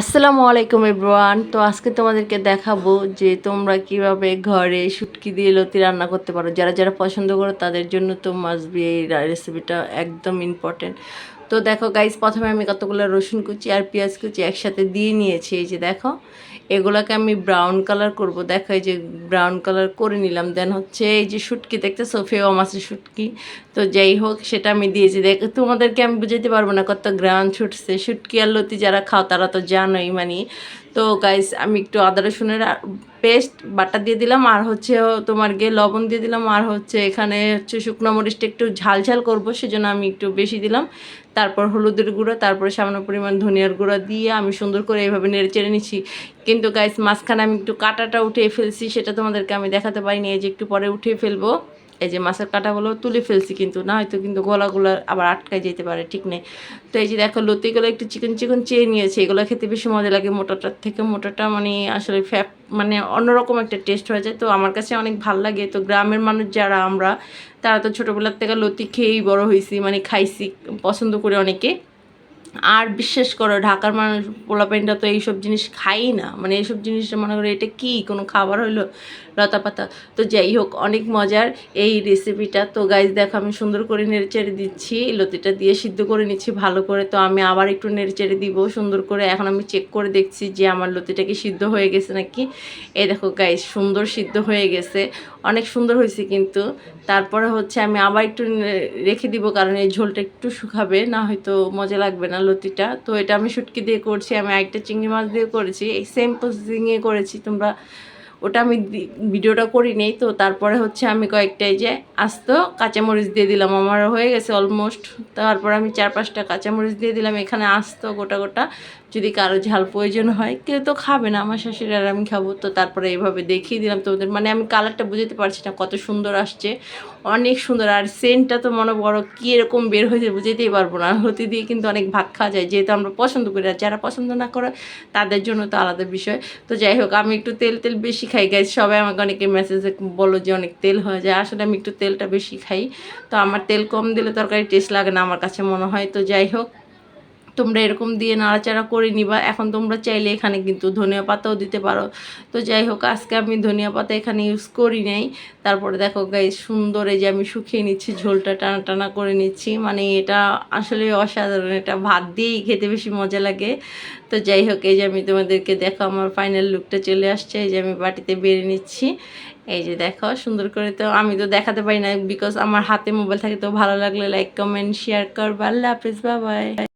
আসসালামু আলাইকুম এভরিওয়ান। তো আজকে তোমাদেরকে দেখাবো যে তোমরা কীভাবে ঘরে শুটকি দিয়ে লতি রান্না করতে পারো। যারা যারা পছন্দ করো, তাদের জন্য তো মাসবি এই রেসিপিটা একদম ইম্পর্টেন্ট তো দেখো গাইজ প্রথমে আমি কতগুলো রসুন কুচি আর পেঁয়াজ কুচি একসাথে দিয়ে নিয়েছি। এই যে দেখো, এগুলোকে আমি ব্রাউন কালার করব। দেখো, এই যে ব্রাউন কালার করে নিলাম। দেন হচ্ছে এই যে শুটকি দেখতে সোফেও মাছের শুটকি। তো যাই হোক, সেটা আমি দিয়েছি। দেখ, তোমাদেরকে আমি বুঝাতে পারব না কত গ্রাউন্ড ছুটছে। শুটকি আর লতি যারা খাও, তারা তো জানোই মানে তো গাইস আমি একটু আদা রসুনের পেস্ট বাটা দিয়ে দিলাম, আর হচ্ছে তোমার গিয়ে লবণ দিয়ে দিলাম, আর হচ্ছে এখানে হচ্ছে শুকনো মরিচটা একটু ঝাল ঝাল করব, সেজন্য আমি একটু বেশি দিলাম। তারপর হলুদের গুঁড়ো, তারপরে সামান্য পরিমাণ ধনিয়ার গুঁড়ো দিয়ে আমি সুন্দর করে এইভাবে নেড়ে চেড়ে নিচ্ছি। কিন্তু গাইস মাঝখানে আমি একটু কাটাটা উঠিয়ে ফেলছি, সেটা তোমাদেরকে আমি দেখাতে পারিনি, এই যে একটু পরে উঠিয়ে ফেলব। এই যে মাছের কাঁটাগুলো তুলে ফেলছি কিন্তু, না হয়তো কিন্তু গলাগুলো আবার আটকায় যেতে পারে, ঠিক নেই। তো এই যে দেখো, লতিগুলো একটু চিকন চিকন চেয়ে নিয়েছে, এগুলো খেতে বেশি মজা লাগে মোটাটার থেকে, মোটাটা মানে আসলে ফ্যাপ মানে অন্যরকম একটা টেস্ট হয়ে যায়। তো আমার কাছে অনেক ভালো লাগে। তো গ্রামের মানুষ যারা আমরা, তারা তো ছোটোবেলার থেকে লতি খেয়েই বড় হয়েছি মানে খাইছি, পছন্দ করে অনেকে। আর বিশ্বাস করো, ঢাকার মানুষ পোলাপেনটা তো এইসব জিনিস খাই না। মানে এইসব জিনিসটা মনে করো, এটা কি? কোনো খাবার হইল লতা পাতা তো যাই হোক, অনেক মজার। এই রেসিপিটা তো গাইজ দেখো আমি সুন্দর করে নেড়ে চেড়ে দিচ্ছি। লতিটা দিয়ে সিদ্ধ করে নিচ্ছি ভালো করে। তো আমি আবার একটু নেড়ে চেড়ে দিব সুন্দর করে। এখন আমি চেক করে দেখছি যে আমার লতিটা কি সিদ্ধ হয়ে গেছে নাকি। এই দেখো গাইজ সুন্দর সিদ্ধ হয়ে গেছে। অনেক সুন্দর হয়েছে কিন্তু। তারপরে হচ্ছে আমি আবার একটু রেখে দিব কারণ এই ঝোলটা একটু শুকাবে, না হয়তো মজা লাগবে না। লতিটা তো এটা আমি শুটকি দিয়ে করছি, আমি একটা চিংড়ি মাছ দিয়ে করেছি। এই সেম প্রসেসিংয়ে করেছি, তোমরা ওটা আমি ভিডিওটা করি নেই, তো তারপরে হচ্ছে আমি কয়েকটাই যে আস্ত কাঁচামরিচ দিয়ে দিলাম। আমার হয়ে গেছে অলমোস্ট তারপর আমি চার পাঁচটা কাঁচামরিচ দিয়ে দিলাম। এখানে আস্ত গোটা গোটা, যদি কারও ঝাল প্রয়োজন হয়, কেউ তো খাবে না, আমার শাশুড়ি আর আমি খাব। তো তারপরে এইভাবে দেখিয়ে দিলাম তোমাদের। মানে আমি কালারটা বুঝতে পারছি না, কত সুন্দর আসছে, অনেক সুন্দর। আর সেন্টটা তো মনে বড় কী এরকম বের হয়েছে বুঝতেই পারব না। হতে দিয়ে কিন্তু অনেক ভাত খাওয়া যায়, যেহেতু আমরা পছন্দ করি আর যারা পছন্দ না করে, তাদের জন্য তো আলাদা বিষয়। তো যাই হোক, আমি একটু তেল তেল বেশি খাই গাইজ সবাই আমাকে অনেকে মেসেজে বলো যে অনেক তেল হয়ে যায়। আসলে আমি একটু তেলটা বেশি খাই। তো আমার তেল কম দিলে তরকারি টেস্ট লাগে না আমার কাছে মনে হয়। তো যাই হোক তোমরা এরকম দিয়ে নাড়াচাড়া করে নিবা। এখন তোমরা চাইলে এখানে কিন্তু ধনিয়া পাতাও দিতে পারো। তো যাই হোক, আজকে আমি ধনিয়া পাতা এখানে ইউজ করি নাই। তারপরে দেখো গাই সুন্দর এই যে আমি শুকিয়ে নিচ্ছি, ঝোলটা টানা টানা করে নিচ্ছি। মানে এটা আসলে অসাধারণ, এটা ভাত দিয়েই খেতে বেশি মজা লাগে। তো যাই হোক, এই যে আমি তোমাদেরকে দেখো আমার ফাইনাল লুকটা চলে আসছে। এই যে আমি বাটিতে বেড়ে নিচ্ছি। এই যে দেখো, সুন্দর করে তো আমি তো দেখাতে পারি না। বিকজ আমার হাতে মোবাইল থাকে তো ভালো লাগলে লাইক কমেন্ট শেয়ার করবা। আল্লাহ হাফিজ বাবাই